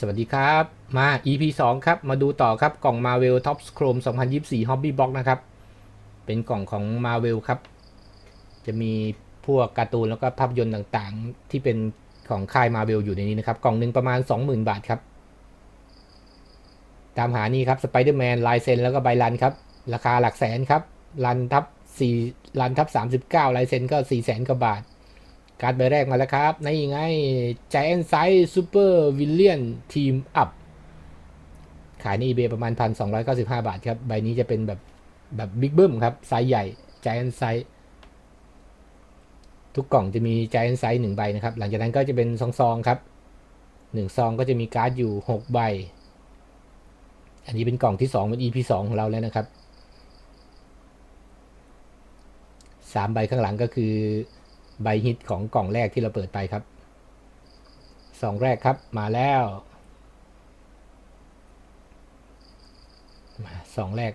สวัสดีครับ มา EP 2 ครับ มาดูต่อครับ กล่อง Marvel Top Chrome 2024 Hobby Box นะครับ เป็นกล่องของ Marvel ครับ จะมีพวกการ์ตูนแล้วก็ภาพยนตร์ต่างๆ ที่เป็นของค่าย Marvel อยู่ในนี้นะครับ กล่องหนึ่งประมาณ 20,000 บาทครับ ตามหานี่ครับ Spider-Man ลายเซ็นแล้วก็ใบรันครับ ราคาหลักแสนครับรันทับ4รันทับ39ลายเซ็นก็4 0 0แสนกว่าบาท การ์ดใบแรกมาแล้วครับ นี่ไง Giant Size Super Villain Team Up ขายใน eBay ประมาณ 1,295 บาทครับ ใบนี้จะเป็นแบบแบบบิ๊กเบิ้มครับ ไซส์ใหญ่ Giant Size ทุกกล่องจะมี Giant Size 1ใบนะครับ หลังจากนั้นก็จะเป็นซองๆครับ 1 ซองก็จะมีการ์ดอยู่ 6 ใบ อันนี้เป็นกล่องที่ 2 เป็น EP 2 ของเราแล้วนะครับ 3 ใบข้างหลังก็คือ ใบฮิตของกล่องแรกที่เราเปิดไปครับสองแรกครับมาแล้วมาสองแรก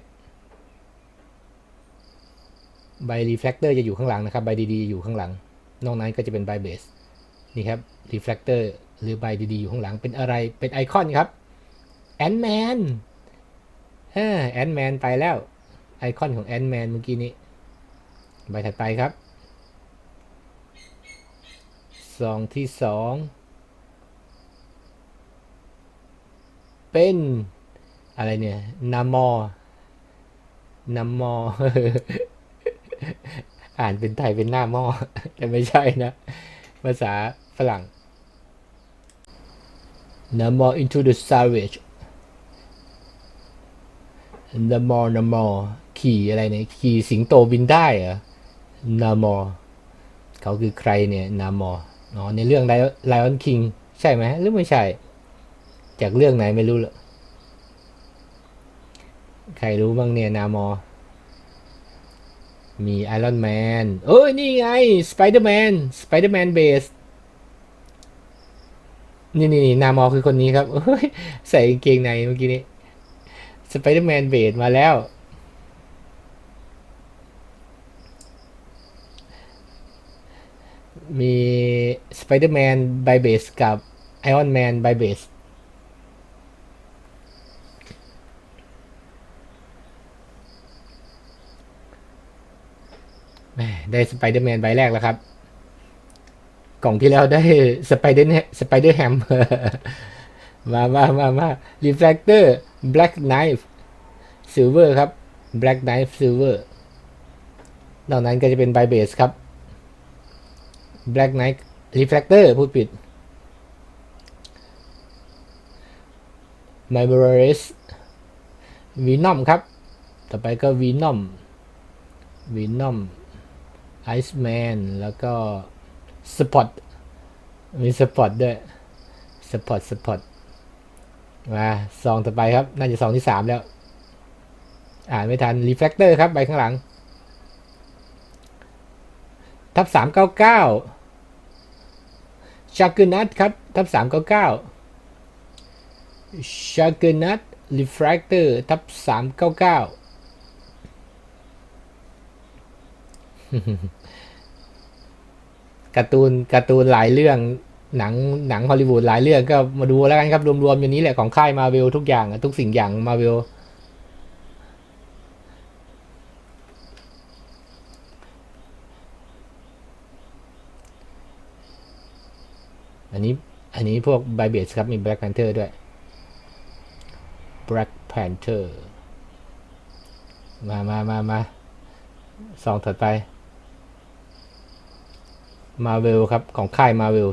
ใบรีเฟลคเตอร์จะอยู่ข้างหลังนะครับ ใบดีๆอยู่ข้างหลัง นอกนั้นก็จะเป็นใบเบสนี่ครับรีเฟลคเตอร์หรือใบดีๆอยู่ข้างหลังเป็นอะไรเป็นไอคอนครับแอนแมนแอนแมนไปแล้วไอคอนของแอนแมนเมื่อกี้นี้ ใบถัดไปครับ ซองที่สองเป็นอะไรเนี่ยนามอนามอ อ่านเป็นไทยเป็นหน้ามอ แต่ไม่ใช่นะ ภาษาฝรั่ง n a m o into the savage n a m o n a m o ขี่อะไรเนี่ยขี่สิงโตบินได้เหรอ n a m o เขาคือใครเนี่ยนามอ อ๋อในเรื่องไลออนคิงใช่ไหมหรือไม่ใช่ จากเรื่องไหนไม่รู้เลยใครรู้บ้างเนี่ยนามอ มีไอรอนแมนเอ้ย นี่ไงสไปเดอร์แมนสไปเดอร์แมนเบสนี่นี่นามอคือคนนี้ครับเฮ้ยใส่กางเกงในเมื่อกี้นี้สไปเดอร์แมนเบสมาแล้ว มี สไปเดอร์แมนบายเบสกับไอออนแมนบายเบสได้สไปเดอร์แมนใบแรกแล้วครับ กล่องที่แล้วได้สไปเดอร์สไปเดอร์แฮมมามามามารีแฟกเตอร์แบล็กไนฟ์ซิลเวอร์ครับแบล็กไนฟ์ซิลเวอร์นอกนั้นก็จะเป็นไบเบสครับ Black Knight Reflector พูดผิด m y b r a r i s Venom ครับ ต่อไปก็ Venom Venom Iceman แล้วก็ Spot มี Spot ด้วย Spot Spot มาซองต่อไปครับ น่าจะซองที่3แล้ว อ่านไม่ทัน Reflector ครับ ใบข้างหลัง ทับสามเก้าเก้า ชาเกนัทครับ ทับสามเก้าเก้าชาเกนัทรีฟรากเตอร์ทับสามเก้าเก้าการ์ตูนการ์ตูนหลายเรื่องหนังหนังฮอลลีวูดหลายเรื่องก็มาดูแล้วกันครับ รวมๆอย่างนี้แหละของค่ายมาเวลทุกอย่าง ทุกสิ่งอย่างมาเวล อันนี้ อันนี้พวกไบเบสครับ มี Black Panther ด้วย Black Panther มามามามาสองถัดไป Marvel ครับ ของค่าย Marvel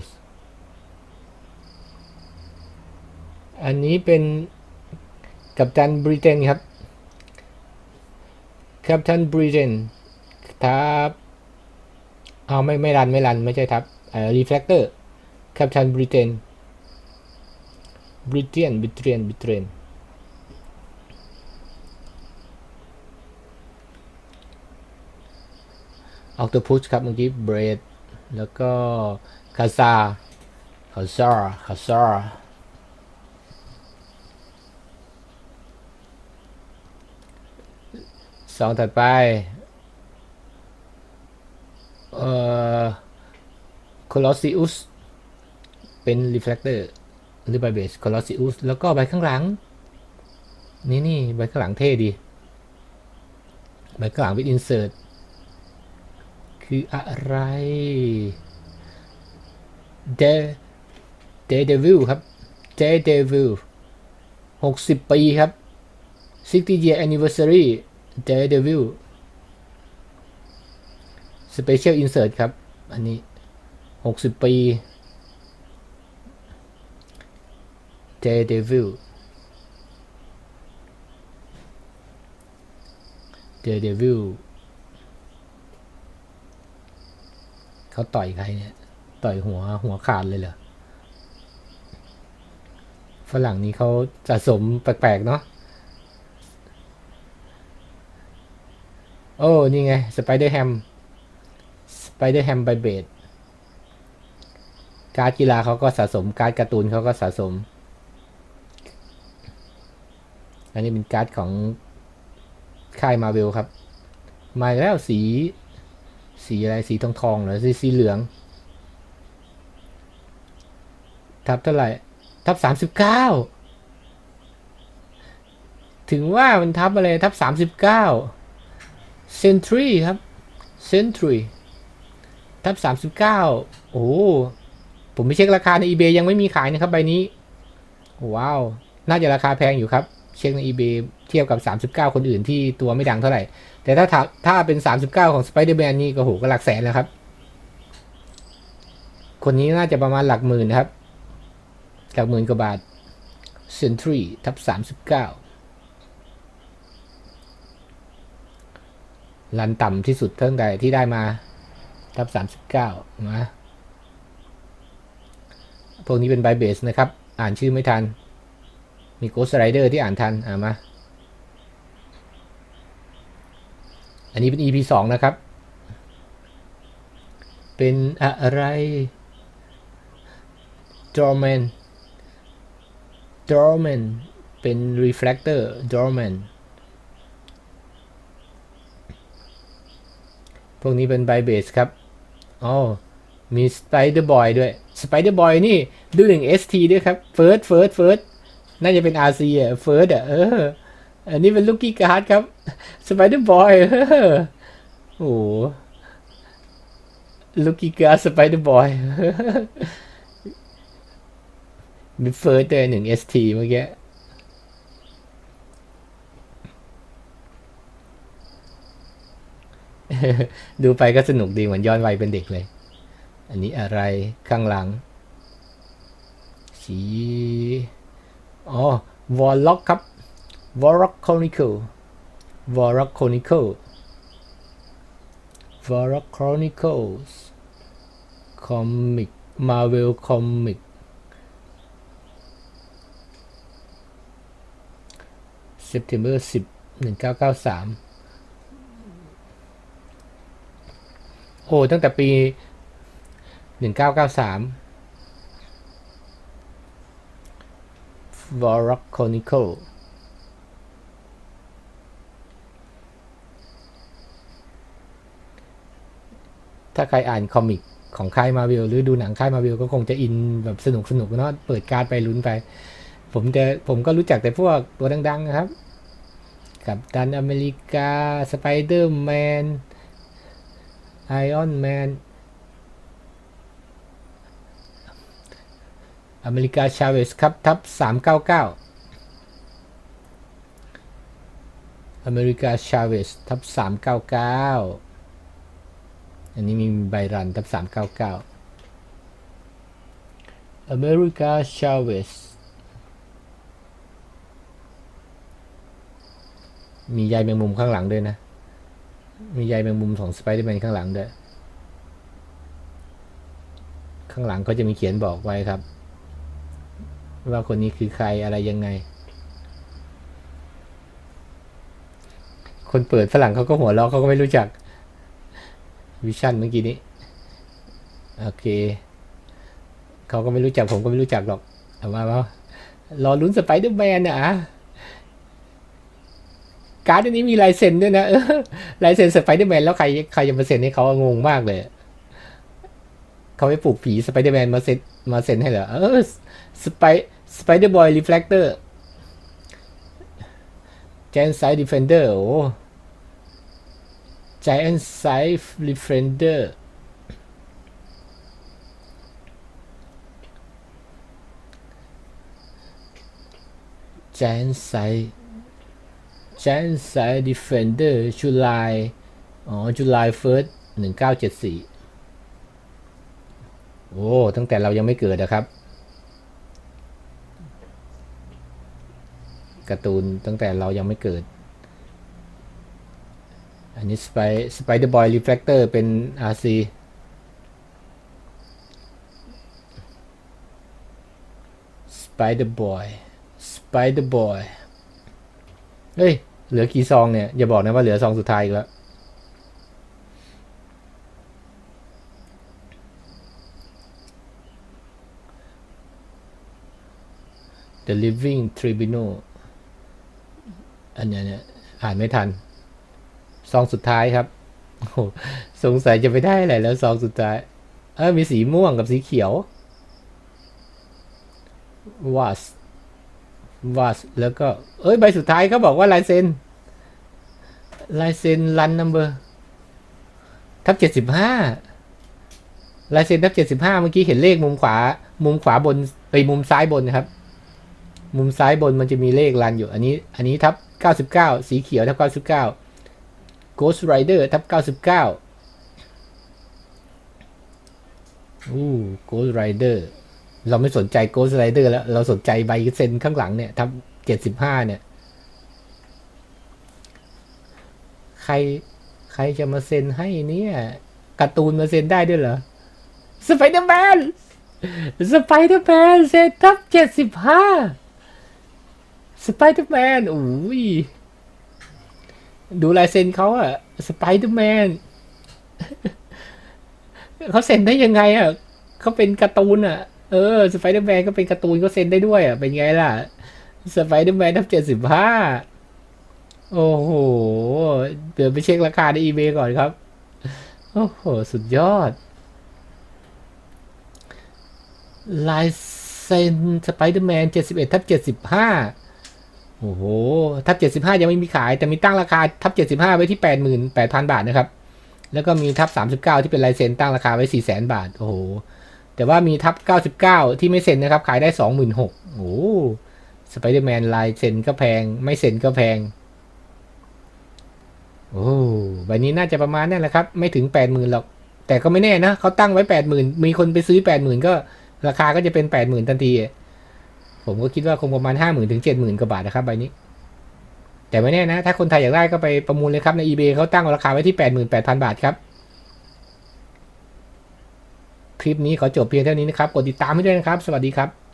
อันนี้เป็นกัปตันบริเตนครับกัปตันบริเตนทับเอาไม่ไม่รันไม่รัน ไม่ใช่ทับเอ่อรีเฟลคเตอร์ กัปตันบริเตนบริเตนบริเตนบริเตนออกตัวพุชครับเมื่อกี้เบรดแล้วก็คาซาคาซาคาซาสองถัดไป เอ่อ โคลอสซิอุส เป็น reflector หรือใบเบสคอลอสซิอุสแล้วก็ใบข้างหลัง นี่นี่ใบข้างหลังเท่ดีใบข้างหลังวิดอินเสิร์ตคืออะไรเดเดเดวิลครับเดเดวิลหกสิบปีครับ60 year anniversary Daredevil Special Insert ครับ อันนี้ 60 ปี Daredevil Daredevil เขาต่อยใครเนี่ย ต่อยหัวหัวขาดเลยเหรอ ฝรั่งนี้เขาสะสมแปลกๆ เนาะโอ้ นี่ไง สไปเดอร์แฮม สไปเดอร์แฮมไบเบดการ์ดกีฬาเขาก็สะสม การ์ดการ์ตูนเขาก็สะสม อันนี้เป็นการ์ดของค่ายมาเวลครับ มาแล้วสีสีอะไรสีทองทองเหรอสีสีเหลือง ทับเท่าไหร่ ทับสามสิบเก้าถึงว่ามันทับอะไร ทับสามสิบเก้า Century ครับ Century ทับสามสิบเก้าโอ้ผมไปเช็คราคาใน eBay ยังไม่มีขายนะครับใบนี้ ว้าว น่าจะราคาแพงอยู่ครับ เช็คใน eBay เทียบกับ 39 คนอื่นที่ตัวไม่ดังเท่าไหร่ แต่ถ้าถ้าถ้าเป็น 39 ของ Spider-Man นี่ก็โหก็หลักแสนแล้วครับ คนนี้น่าจะประมาณหลักหมื่นนะครับ หลักหมื่นกว่าบาท Century ทับ 39 รันต่ำที่สุดตั้งแต่ที่ได้มาทับสามสิบเก้านะพวกนี้เป็นไบเบสนะครับ อ่านชื่อไม่ทัน มีโกสไรเดอร์ที่อ่านทัน อ่ามา อันนี้เป็น EP สองนะครับ เป็นอะไร Dorman Dorman เป็น Reflector Dorman พวกนี้เป็นไบเบสครับอ๋อมีสไปเดอร์บอยด้วยสไปเดอร์บอยนี่ดูหนึ่ง ST ด้วยครับเฟิร์สเฟิร์สเฟิร์ส น่าจะเป็น RC อะเฟิร์สอะเออ อันนี้เป็นลูกกี้การ์ดครับสไปเดอร์บอยเออโอ้ลูกกี้การ์ดสไปเดอร์บอยมีเฟิร์สด้วยหนึ่ง ST เมื่อกี้ดูไปก็สนุกดีเหมือนย้อนวัยเป็นเด็กเลย อันนี้อะไรข้างหลัง สี อ๋อวอลล็อกครับวอลล็อกคอนิคิลวอลล็อกคอนิคิลวอลล็อกคอนิคิลคอมิกมาเวลคอมิก September 10 1993โอ้ตั้งแต่ปีหนึ่งเก้าเก้าสามปี 1993 v o r o c o n i c a l ถ้าใครอ่านคอมิกของค่ายมา v วหรือดูหนังค่ายมา v วก็คงจะอินแบบสนุกสนุกเนาะเปิดการไปลุ้นไป ผมจะผมก็รู้จักแต่พวกตัวดัง ๆ นะครับ กับดันอเมริกาสไปเดอร์แมนไอออนแมน อเมริกาชาเวสครับทับ399 อเมริกาชาเวสทับ399 อันนี้มีใบรันทับ399 อเมริกาชาเวสมีใยแมงมุมข้างหลังด้วยนะ มีใยแมงมุมของสไปเดอร์แมนข้างหลังด้วย ข้างหลังก็จะมีเขียนบอกไว้ครับ ว่าคนนี้คือใครอะไรยังไง คนเปิดฝรั่งเขาก็หัวเราะเขาก็ไม่รู้จักวิชั่นเมื่อกี้นี้ โอเคเขาก็ไม่รู้จักผมก็ไม่รู้จักหรอกเอามาว่ารอลุ้นสไปเดอร์แมนนะอะการ์ดนนี้มีลายเซ็นด้วยนะลายเซ็นสไปเดอร์แมนแล้วใครใครจะมาเซ็นให้เขางงมากเลย เขาไม่ปลูกผีสไปเดอร์แมนมาเซ็นมาเซ็นให้เหรอ เออสไปสไปเดอร์บอยรีเฟล็กเตอร์เจนไซด์ดีเฟนเดอร์โอ้จนไซด์ดีเฟนเดอร์จนไซด์จนไซด์ดีเฟนเดอร์จุลายอ๋อจุลายเฟิร์สหนึ่งเก้าเจ็ดสี่ โอ้ตั้งแต่เรายังไม่เกิดนะครับการ์ตูนตั้งแต่เรายังไม่เกิด อันนี้ Spy Spider Boy Reflector เป็น RC Spider Boy Spider Boy เฮ้ย เหลือกี่ซองเนี่ย อย่าบอกนะว่าเหลือซองสุดท้ายอีกแล้ว The Living Tribunal อันเนี้ยเนี่ยอ่านไม่ทัน ซองสุดท้ายครับโอ้สงสัยจะไปได้อะไรแล้วซองสุดท้าย เออมีสีม่วงกับสีเขียววาสวาสแล้วก็ เอ้ย ใบสุดท้ายเขาบอกว่าลายเซ็นลายเซ็นรันนัมเบอร์ทับเจ็ดสิบห้าลายเซ็นทับเจ็ดสิบห้าเมื่อกี้เห็นเลขมุมขวา มุมขวาบนไปมุมซ้ายบนนะครับ มุมซ้ายบนมันจะมีเลขรันอยู่ อันนี้ อันนี้ทับเก้าสิบเก้าสีเขียวทับเก้าสิบเก้า Ghost Rider ทับเก้าสิบเก้าอู้ Ghost Rider เราไม่สนใจ Ghost Rider แล้ว เราสนใจใบเซ็นข้างหลังเนี่ยทับเจ็ดสิบห้าเนี่ย ใคร ใครจะมาเซ็นให้เนี่ยการ์ตูนมาเซ็นได้ด้วยเหรอ สไปเดอร์แมนสไปเดอร์แมนเซ็นทับเจ็ด สไปเดอร์แมนโอ้ยดูลายเซ็นเขาอะสไปเดอร์แมนเขาเซ็นได้ยังไงอะเขาเป็นการ์ตูนอะเออสไปเดอร์แมนก็เป็นการ์ตูนก็เซ็นได้ด้วยอะเป็นไงล่ะสไปเดอร์แมนทับเจ็ดสิบห้าโอ้โห เดี๋ยวไปเช็คราคาในอีเมลก่อนครับ โอ้โห สุดยอด ลายเซ็นสไปเดอร์แมนเจ็ดสิบเอ็ดทับเจ็ดสิบห้า โอ้โห ทับเจ็ดสิบห้ายังไม่มีขาย แต่มีตั้งราคาทับเจ็ดสิบห้าไว้ที่แปดหมื่นแปดพันบาทนะครับ แล้วก็มีทับสามสิบเก้าที่เป็นลายเซ็นตั้งราคาไว้สี่แสนบาท โอ้โห แต่ว่ามีทับเก้าสิบเก้าที่ไม่เซ็นนะครับ ขายได้สองหมื่นหกโอ้สไปเดอร์แมนลายเซ็นก็แพง ไม่เซ็นก็แพง โอ้ใบนี้น่าจะประมาณนั่นแหละครับ ไม่ถึงแปดหมื่นหรอก แต่ก็ไม่แน่นะเขาตั้งไว้แปดหมื่นมีคนไปซื้อแปดหมื่นก็ราคาก็จะเป็นแปดหมื่นทันที ผมก็คิดว่าคงประมาณห้าหมื่นถึงเจ็ดหมื่นกว่าบาทนะครับใบนี้ แต่ไม่แน่นะ ถ้าคนไทยอยากได้ก็ไปประมูลเลยครับใน eBay เขาตั้งราคาไว้ที่แปดหมื่นแปดพันบาทครับ คลิปนี้ขอจบเพียงเท่านี้นะครับ กดติดตามให้ด้วยนะครับ สวัสดีครับ